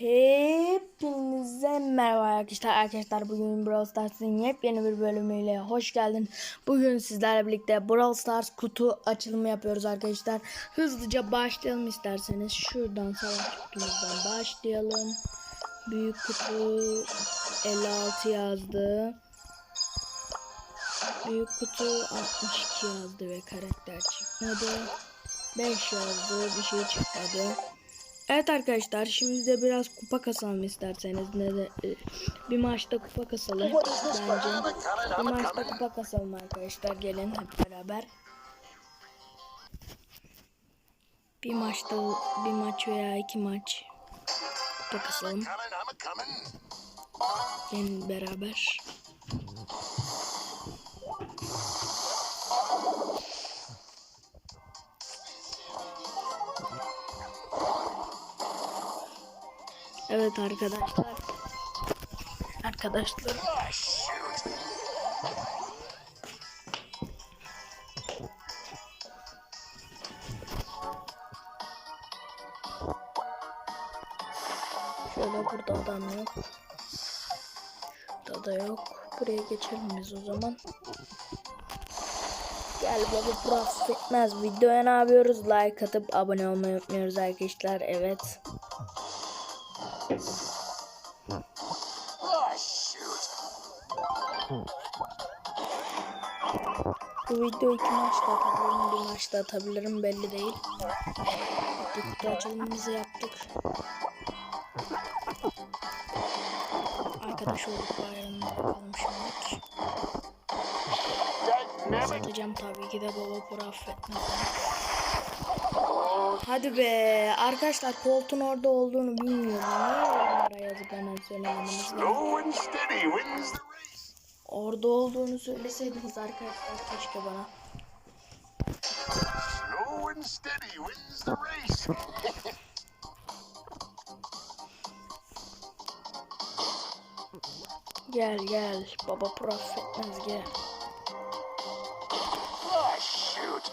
Hepinize merhaba arkadaşlar. Arkadaşlar bugün Brawl Stars'ın yepyeni bir bölümüyle hoş geldin. Bugün sizlerle birlikte Brawl Stars kutu açılımı yapıyoruz arkadaşlar. Hızlıca başlayalım isterseniz. Şuradan savaş kutumuzdan başlayalım. Büyük kutu 56 yazdı. Büyük kutu 62 yazdı ve karakter çıkmadı. 5 yazdı bir şey çıkmadı. Evet arkadaşlar şimdi de biraz kupa kasalım isterseniz. Ne de, e, bir maçta kupa kasalım bence. Bir maçta kupa kasalım arkadaşlar. Gelin hep beraber. Bir maçta bir maç veya iki maç kupa kasalım. Gelin beraber. Evet arkadaşlar. Arkadaşlar. Şöyle burada adam yok. Şurada da yok. Buraya geçelim biz o zaman. Gel baba burası etmez. Videoya ne yapıyoruz? Like atıp abone olmayı unutmuyoruz arkadaşlar. Evet. Bu video iki maçta atabilirim. Bir maçta atabilirim. Belli değil. Kutu açılımımızı yaptık. Arkadaş olduk bayramda bakalım şimdi. Satacağım tabii ki de baba para affetmez. Hadi be arkadaşlar koltuğun orada olduğunu bilmiyorum. Yazıp hemen race. Orada olduğunu söyleseydiniz arkadaşlar keşke bana. Slow and steady wins the race. Gel gel baba para affetmez gel. oh, shoot.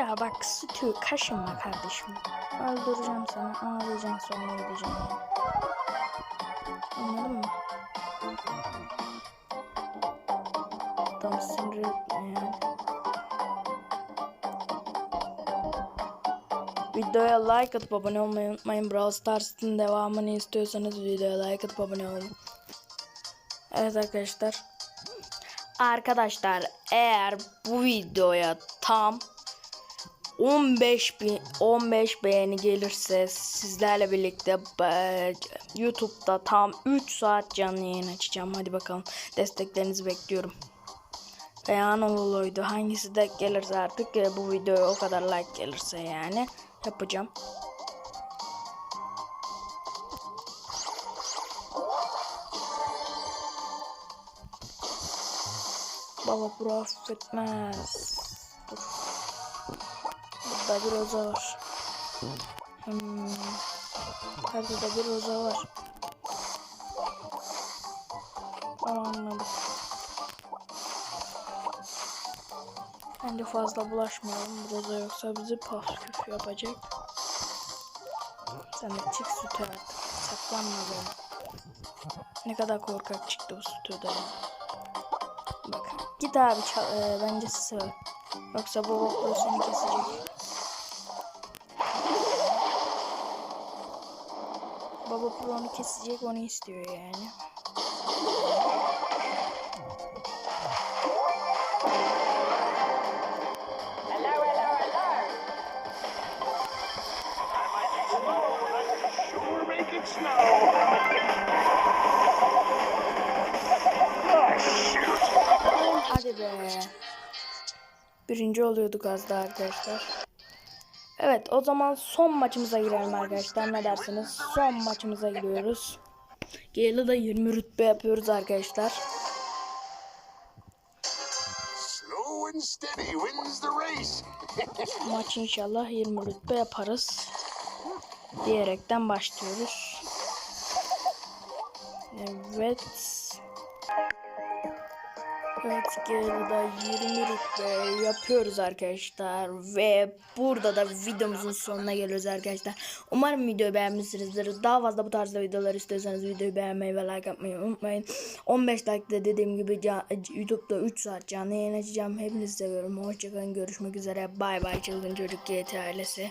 Ya bak sütü kaşınma kardeşim. Öldüreceğim seni ağlayacaksın sonra gideceğim. Anladın mı? Adam sinir etme yani. Videoya like atıp abone olmayı unutmayın. Brawl Stars'ın devamını istiyorsanız videoya like atıp abone olun. Evet arkadaşlar. Arkadaşlar eğer bu videoya tam 15 bin 15 beğeni gelirse sizlerle birlikte YouTube'da tam 3 saat canlı yayın açacağım. Hadi bakalım desteklerinizi bekliyorum. Veya Anadolu'ydu hangisi de gelirse artık e, bu videoya o kadar like gelirse yani yapacağım. Baba bro affetmez. Dur. Burada bir oza var. Hmm. Haritada bir oza var. Anladım. Bence fazla bulaşmayalım. Bu oza yoksa bizi paf küf yapacak. Sen de çık sütü artık. Saklanma böyle. Ne kadar korkak çıktı bu sütüden. Bak. Git abi çal- e, bence sıra. Yoksa bu okulu seni kesecek. Baba Pro onu kesecek onu istiyor yani. Hadi be. Birinci oluyorduk az daha arkadaşlar. Evet o zaman son maçımıza girelim arkadaşlar. Ne dersiniz? Son maçımıza giriyoruz. Gale'ı da 20 rütbe yapıyoruz arkadaşlar. Maç inşallah 20 rütbe yaparız. Diyerekten başlıyoruz. Evet. Evet Gerada 20 rütbe yapıyoruz arkadaşlar ve burada da videomuzun sonuna geliyoruz arkadaşlar. Umarım videoyu beğenmişsinizdir. Daha fazla bu tarzda videolar istiyorsanız videoyu beğenmeyi ve like atmayı unutmayın. 15 dakikada dediğim gibi YouTube'da 3 saat canlı yayın açacağım. Hepinizi seviyorum. Hoşçakalın. Görüşmek üzere. Bay bay çılgın çocuk GT ailesi.